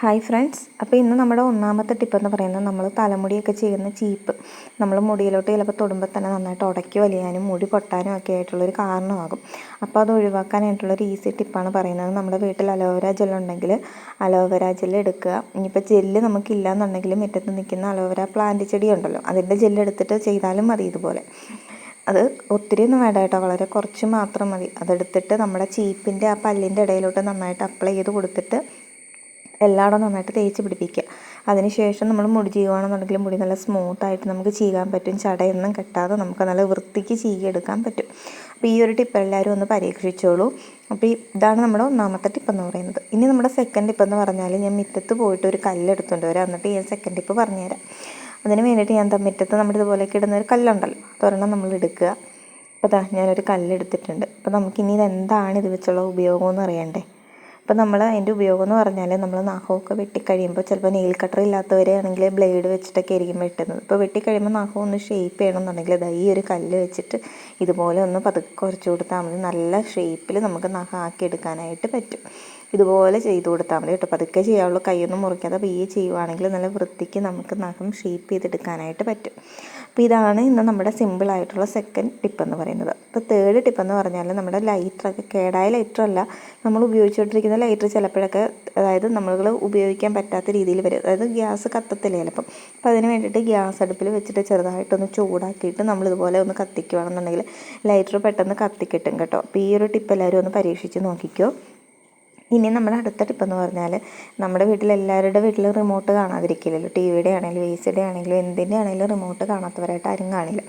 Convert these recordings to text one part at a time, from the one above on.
Hi friends. അപ്പോൾ ഇന്ന് നമ്മുടെ ഒന്നാമത്തെ ടിപ്പ് എന്ന് പറയുന്നത് നമ്മൾ തലമുടിയൊക്കെ ചെയ്യുന്ന ചീപ്പ്. നമ്മൾ മുടിയിലോട്ട് ചിലപ്പോൾ തൊടുമ്പോൾ തന്നെ നന്നായിട്ട് ഉടക്കി വലിയാനും മുടി പൊട്ടാനും ഒക്കെ ആയിട്ടുള്ളൊരു കാരണമാകും. അപ്പോൾ അത് ഒഴിവാക്കാനായിട്ടുള്ളൊരു ഈസി ടിപ്പാണ് പറയുന്നത്. നമ്മുടെ വീട്ടിൽ അലോവേര ജെൽ ജെല്ലുണ്ടെങ്കിൽ അലോവേര ജെൽ എടുക്കുക. ഇനിയിപ്പോൾ ജെല്ല് നമുക്കില്ല എന്നുണ്ടെങ്കിൽ മുറ്റത്ത് നിൽക്കുന്ന അലോവേര പ്ലാന്റ് ചെടി ഉണ്ടല്ലോ അതിന്റെ ജെല്ല് എടുത്തിട്ട് ചെയ്താലും മതി ഇതുപോലെ. അത് ഒത്തിരി ഒന്നും വേണ്ട കേട്ടോ വളരെ കുറച്ച് മാത്രം മതി. അതെടുത്തിട്ട് നമ്മുടെ ചീപ്പിന്റെ ആ പല്ലിന്റെ ഇടയിലോട്ട് നന്നായിട്ട് അപ്ലൈ ചെയ്ത് കൊടുത്തിട്ട് എല്ലായിടവും നന്നായിട്ട് തേച്ച് പിടിപ്പിക്കുക. അതിനുശേഷം നമ്മൾ മുടി ചെയ്യുകയാണെന്നുണ്ടെങ്കിൽ മുടി നല്ല സ്മൂത്തായിട്ട് നമുക്ക് ചെയ്യാൻ പറ്റും. ചടയൊന്നും കെട്ടാതെ നമുക്ക് നല്ല വൃത്തിക്ക് ചീകിയെടുക്കാൻ പറ്റും. അപ്പോൾ ഈ ഒരു ടിപ്പ് എല്ലാവരും ഒന്ന് പരീക്ഷിച്ചോളൂ. അപ്പോൾ ഇതാണ് നമ്മുടെ ഒന്നാമത്തെ ടിപ്പ് എന്ന് പറയുന്നത്. ഇനി നമ്മുടെ സെക്കൻഡ് ടിപ്പ് എന്ന് പറഞ്ഞാൽ ഞാൻ മുറ്റത്ത് പോയിട്ട് ഒരു കല്ലെടുത്തുകൊണ്ട് വരാം എന്നിട്ട് ഞാൻ സെക്കൻഡ് ടിപ്പ് പറഞ്ഞുതരാം. അതിന് വേണ്ടിയിട്ട് ഞാൻ മുറ്റത്ത് നമ്മുടെ ഇതുപോലെയൊക്കെ ഇടുന്ന ഒരു കല്ലുണ്ടല്ലോ. അതൊരെണ്ണം നമ്മൾ എടുക്കുക. അപ്പോൾ അതാ ഞാനൊരു കല്ലെടുത്തിട്ടുണ്ട്. അപ്പോൾ നമുക്കിനി ഇതെന്താണ് ഇത് വെച്ചുള്ള ഉപയോഗം എന്ന് അറിയണ്ടേ? അപ്പോൾ നമ്മൾ അതിന്റെ ഉപയോഗം എന്ന് പറഞ്ഞാൽ നമ്മൾ നഖമൊക്കെ വെട്ടിക്കഴിയുമ്പോൾ ചിലപ്പോൾ നെയിൽ കട്ടർ ഇല്ലാത്തവരാണെങ്കിൽ ബ്ലേഡ് വെച്ചിട്ടൊക്കെ ആയിരിക്കും വെട്ടുന്നത്. ഇപ്പോൾ വെട്ടിക്കഴിയുമ്പോൾ നഖം ഒന്ന് ഷേപ്പ് ചെയ്യണമെന്നുണ്ടെങ്കിൽ അത് ഈ ഒരു കല്ല് വെച്ചിട്ട് ഇതുപോലെ ഒന്ന് പതുക്കെ കുറച്ച് കൊടുത്താൽ മതി. നല്ല ഷേപ്പിൽ നമുക്ക് നഖം ആക്കി എടുക്കാനായിട്ട് പറ്റും. ഇതുപോലെ ചെയ്ത് കൊടുത്താൽ മതി കേട്ടോ. പതുക്കെ ചെയ്യാവുള്ളൂ. കൈയൊന്നും മുറിക്കാതെ പയ്യെ ചെയ്യുവാണെങ്കിൽ നല്ല വൃത്തിക്ക് നമുക്ക് നഖം ഷേപ്പ് ചെയ്തെടുക്കാനായിട്ട് പറ്റും. അപ്പോൾ ഇതാണ് ഇന്ന് നമ്മുടെ സിമ്പിളായിട്ടുള്ള സെക്കൻഡ് ടിപ്പ് എന്ന് പറയുന്നത്. അപ്പോൾ തേർഡ് ടിപ്പ് എന്ന് പറഞ്ഞാൽ നമ്മുടെ ലൈറ്ററൊക്കെ കേടായ ലൈറ്ററല്ല നമ്മൾ ഉപയോഗിച്ചുകൊണ്ടിരിക്കുന്ന ലൈറ്റർ ചിലപ്പോഴൊക്കെ അതായത് നമ്മൾ ഉപയോഗിക്കാൻ പറ്റാത്ത രീതിയിൽ വരും. അതായത് ഗ്യാസ് കത്തത്തില്ല ചിലപ്പം. അപ്പോൾ അതിന് വേണ്ടിയിട്ട് ഗ്യാസ് അടുപ്പിൽ വെച്ചിട്ട് ചെറുതായിട്ടൊന്ന് ചൂടാക്കിയിട്ട് നമ്മൾ ഇതുപോലെ ഒന്ന് കത്തിക്കുകയാണെന്നുണ്ടെങ്കിൽ ലൈറ്റർ പെട്ടെന്ന് കത്തിക്കിട്ടും കേട്ടോ. അപ്പോൾ ഈ ഒരു ടിപ്പ് എല്ലാവരും ഒന്ന് പരീക്ഷിച്ച് നോക്കിക്കോ. ഇനി നമ്മുടെ അടുത്ത ടിപ്പ് എന്ന് പറഞ്ഞാൽ നമ്മുടെ വീട്ടിൽ എല്ലാവരുടെ വീട്ടിൽ റിമോട്ട് കാണാതിരിക്കില്ലല്ലോ. ടി വിയുടെ ആണെങ്കിലും എ സിയുടെ ആണെങ്കിലും എന്തിന്റെ ആണെങ്കിലും റിമോട്ട് കാണാത്തവരായിട്ട് ആരും കാണില്ല.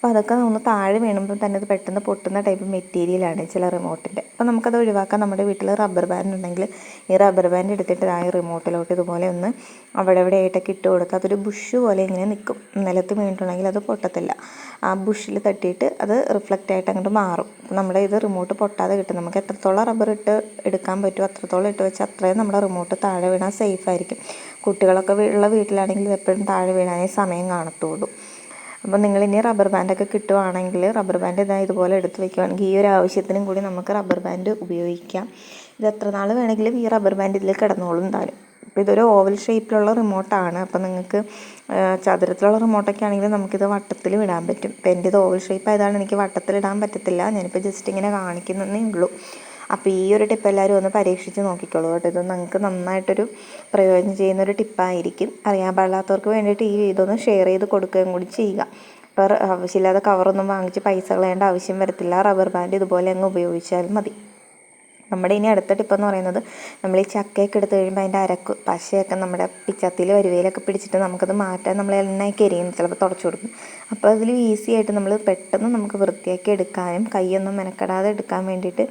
അപ്പോൾ അതൊക്കെ ഒന്ന് താഴെ വീണുമ്പോൾ തന്നെ അത് പെട്ടെന്ന് പൊട്ടുന്ന ടൈപ്പ് മെറ്റീരിയലാണ് ചില റിമോട്ടിന്റെ അപ്പോൾ നമുക്കത് ഒഴിവാക്കാൻ നമ്മുടെ വീട്ടിൽ റബ്ബർ ബാൻഡ് ഉണ്ടെങ്കിൽ ഈ റബ്ബർ ബാൻഡ് എടുത്തിട്ട് ആ റിമോട്ടിലോട്ട് ഇതുപോലെ ഒന്ന് അവിടെ ഇവിടെ ആയിട്ടൊക്കെ ഇട്ട് കൊടുക്കുക അതൊരു ബുഷ് പോലെ ഇങ്ങനെ നിൽക്കും നിലത്ത് വീണിട്ടുണ്ടെങ്കിൽ അത് പൊട്ടത്തില്ല. ആ ബുഷിൽ തട്ടിയിട്ട് അത് റിഫ്ലക്റ്റ് ആയിട്ട് അങ്ങോട്ട് മാറും. അപ്പോൾ നമ്മുടെ ഇത് റിമോട്ട് പൊട്ടാതെ കിട്ടും. നമുക്ക് എത്രത്തോളം റബ്ബർ ഇട്ട് എടുക്കാൻ പറ്റുമോ അത്രത്തോളം ഇട്ട് വെച്ചാൽ അത്രയും നമ്മുടെ റിമോട്ട് താഴെ വീണാൽ സേഫ് ആയിരിക്കും. കുട്ടികളൊക്കെ ഉള്ള വീട്ടിലാണെങ്കിൽ എപ്പോഴും താഴെ വീണാനേ സമയം കാണത്തുള്ളൂ. അപ്പോൾ നിങ്ങൾ ഇനി റബ്ബർ ബാൻഡൊക്കെ കിട്ടുവാണെങ്കിൽ റബ്ബർ ബാൻഡ് ഇതാ ഇതുപോലെ എടുത്ത് വെക്കുവാണെങ്കിൽ ഈ ഒരു ആവശ്യത്തിനും കൂടി നമുക്ക് റബ്ബർ ബാൻഡ് ഉപയോഗിക്കാം. ഇത് എത്ര നാൾ വേണമെങ്കിലും ഈ റബ്ബർ ബാൻഡ് ഇതിൽ കിടന്നോളും താനും അപ്പോൾ ഇതൊരു ഓവൽ ഷേപ്പിലുള്ള റിമോട്ടാണ് അപ്പോൾ നിങ്ങൾക്ക് ചതുരത്തിലുള്ള റിമോട്ടൊക്കെ ആണെങ്കിൽ നമുക്കിത് വട്ടത്തിൽ വിടാൻ പറ്റും. അപ്പോൾ എന്റെ ഇത് ഓവൽ ഷേപ്പ് ആയതാണ് എനിക്ക് വട്ടത്തിൽ ഇടാൻ പറ്റത്തില്ല. ഞാനിപ്പോൾ ജസ്റ്റ് ഇങ്ങനെ കാണിക്കുന്നതേ ഉള്ളൂ. അപ്പോൾ ഈ ഒരു ടിപ്പ് എല്ലാവരും ഒന്ന് പരീക്ഷിച്ച് നോക്കിക്കോളൂ കേട്ടോ. ഇത് നിങ്ങൾക്ക് നന്നായിട്ടൊരു പ്രയോജനം ചെയ്യുന്നൊരു ടിപ്പായിരിക്കും അറിയാൻ പാടില്ലാത്തവർക്ക് വേണ്ടിയിട്ട് ഈ ഇതൊന്ന് ഷെയർ ചെയ്ത് കൊടുക്കുകയും കൂടി ചെയ്യുക. അപ്പോൾ ആവശ്യമില്ലാതെ കവറൊന്നും വാങ്ങിച്ച് പൈസ കളയേണ്ട ആവശ്യം വരത്തില്ല. റബ്ബർ ബാൻഡ് ഇതുപോലെ അങ്ങ് ഉപയോഗിച്ചാൽ മതി. നമ്മുടെ ഇനി അടുത്ത ടിപ്പ് എന്ന് പറയുന്നത് നമ്മൾ ഈ ചക്കയൊക്കെ എടുത്ത് കഴിയുമ്പോൾ അതിന്റെ അരക്ക് പശയൊക്കെ നമ്മുടെ പിച്ചത്തിൽ വരുവയിലൊക്കെ പിടിച്ചിട്ട് നമുക്കത് മാറ്റാൻ നമ്മൾ എണ്ണയൊക്കെ എരിയും ചിലപ്പോൾ തുടച്ചു കൊടുക്കും. അപ്പോൾ അതിൽ ഈസി ആയിട്ട് നമ്മൾ പെട്ടെന്ന് നമുക്ക് വൃത്തിയാക്കി എടുക്കാനും കൈയൊന്നും മെനക്കെടാതെ എടുക്കാൻ വേണ്ടിയിട്ട്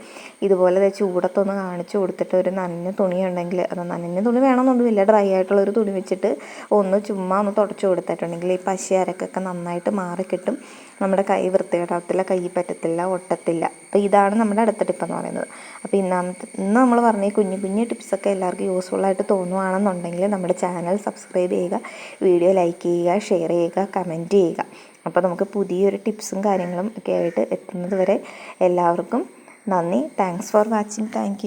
ഇതുപോലെ ചൂടത്തൊന്ന് കാണിച്ചു കൊടുത്തിട്ട് ഒരു നനഞ്ഞ തുണി ഉണ്ടെങ്കിൽ അത് നനഞ്ഞ തുണി വേണമെന്നൊന്നുമില്ല ഡ്രൈ ആയിട്ടുള്ള ഒരു തുണി വെച്ചിട്ട് ഒന്ന് ചുമ്മാ ഒന്ന് തുടച്ചു കൊടുത്തിട്ടുണ്ടെങ്കിൽ ഈ പശ അരക്കൊക്കെ നന്നായിട്ട് മാറിക്കിട്ടും നമ്മുടെ കൈ വൃത്തികെടാത്തില്ല കൈ പറ്റത്തില്ല ഒട്ടത്തില്ല. അപ്പോൾ ഇതാണ് നമ്മുടെ അടുത്ത ടിപ്പെന്ന് പറയുന്നത്. അപ്പോൾ ഇന്നാമത്തെ ഇന്ന് നമ്മൾ പറഞ്ഞ ഈ കുഞ്ഞു കുഞ്ഞു ടിപ്സൊക്കെ എല്ലാവർക്കും യൂസ്ഫുൾ ആയിട്ട് തോന്നുവാണെന്നുണ്ടെങ്കിൽ നമ്മുടെ ചാനൽ സബ്സ്ക്രൈബ് ചെയ്യുക വീഡിയോ ലൈക്ക് ചെയ്യുക ഷെയർ ചെയ്യുക കമന്റ് ചെയ്യുക. അപ്പോൾ നമുക്ക് പുതിയൊരു ടിപ്സും കാര്യങ്ങളും ഒക്കെ ആയിട്ട് എത്തുന്നത് വരെ എല്ലാവർക്കും നന്ദി. Thanks for watching thank